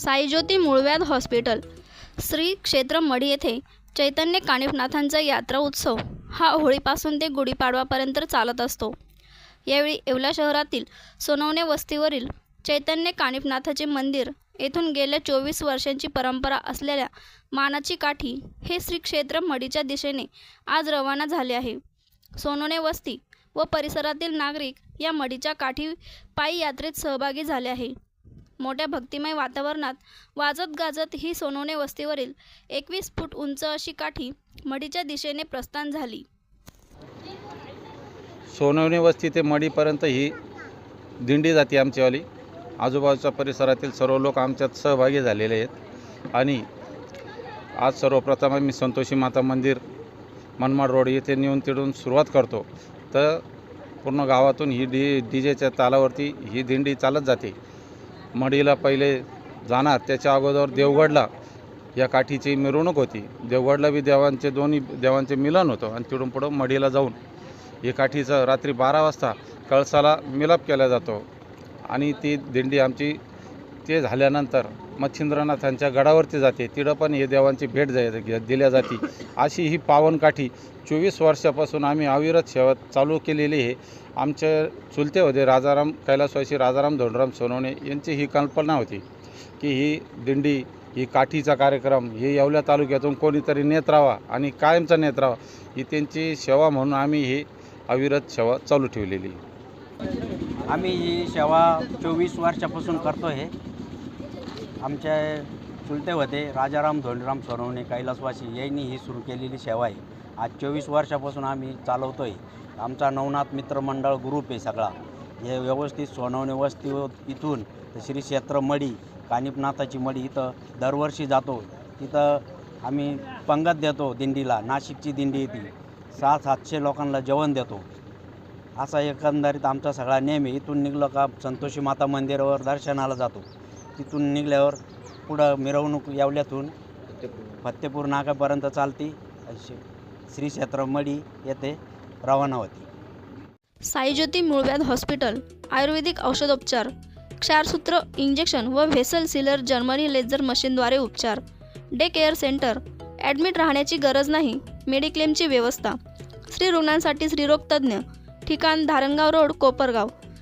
साईज्योती मूळव्याध हॉस्पिटल श्री क्षेत्र मढी येथे चैतन्य कानिफनाथांचा यात्रा उत्सव हा होळीपासून ते गुढीपाडवापर्यंत चालत असतो. यावेळी येवला शहरातील सोनवणे वस्तीवरील चैतन्य कानिफनाथाचे मंदिर येथून गेल्या चोवीस वर्षांची परंपरा असलेल्या मानाची काठी हे श्री क्षेत्र मढीच्या दिशेने आज रवाना झाले आहे. सोनवणे वस्ती व परिसरातील नागरिक या मढीच्या काठी पायी यात्रेत सहभागी झाले आहे. मोठ्या भक्तिमय वातावरणात वाजत गाजत ही सोनवणे वस्तीवरील एकवीस फूट उंच अशी काठी मढीच्या दिशेने प्रस्थान झाली. सोनवणे वस्ती ते मडीपर्यंत ही दिंडी जाते आमच्यावाली आजूबाजूच्या परिसरातील सर्व लोक आमच्यात सहभागी झालेले आहेत. आणि आज सर्वप्रथम आम्ही संतोषी माता मंदिर मनमाड रोड येथे नेऊन तिडून सुरुवात करतो. तर पूर्ण गावातून ही डी डी जेच्या तालावरती ही दिंडी चालत जाते. मडीला पहिले जाणार त्याच्या अगोदर देवगडला या काठीची मिरवणूक होती. देवगडला बी देवांचे दोन्ही देवांचे मिलन होतं आणि तिथून पुढं मडीला जाऊन ही काठीचं रात्री बारा वाजता कळसाला मिलाप केला जातो. आणि ती दिंडी आमची ते झाल्यानंतर मच्छिंद्रनाथांच्या गडावरती जाते. तिथं पण हे देवांची भेट जाय दिल्या जाते. अशी ही पावनकाठी चोवीस वर्षापासून आम्ही अविरत सेवा चालू केलेली आहे. आमचे चुलते होते राजाराम कैलासवासी राजाराम धोंडराम सोनवणे यांची ही कल्पना होती की ही दिंडी ही काठीचा कार्यक्रम हे येवल्या तालुक्यातून कोणीतरी नेत राहावा आणि कायमचा नेत राहावा ही त्यांची सेवा म्हणून आम्ही ही अविरत सेवा चालू ठेवलेली आम्ही ही सेवा चोवीस वर्षापासून करतो आहे आमच्या चुलते होते राजाराम धोंडराम सोनवणे कैलासवासी. यांनी ही सुरू केलेली सेवा आहे. आज चोवीस वर्षापासून आम्ही चालवतो आहे आमचा नवनाथ मित्रमंडळ ग्रुप आहे सगळा. हे व्यवस्थित सोनवणे वस्ती इथून तर श्री क्षेत्र मडी कानिपनाथाची मडी इथं दरवर्षी जातो. तिथं आम्ही पंगत देतो दिंडीला. नाशिकची दिंडी येते सहा सातशे लोकांना जेवण देतो. असा एकंदरीत आमचा सगळा नेम आहे. इथून निघलं का संतोषी माता मंदिरावर दर्शनाला जातो. तिथून निघल्यावर पुढं मिरवणूक यावल्यातून फत्तेपूर नाकापर्यंत चालती. अशी श्री क्षेत्र मडी येथे रवाना होती. साईज्योती मूळव्याध हॉस्पिटल आयुर्वेदिक औषधोपचार क्षारसूत्र इंजेक्शन व व्हेसल सिलर जर्मनी लेझर मशीनद्वारे उपचार डे केअर सेंटर ॲडमिट राहण्याची गरज नाही मेडिक्लेमची व्यवस्था स्त्री रुग्णांसाठी स्त्रीरोग तज्ज्ञ ठिकाण धारणगाव रोड कोपरगाव.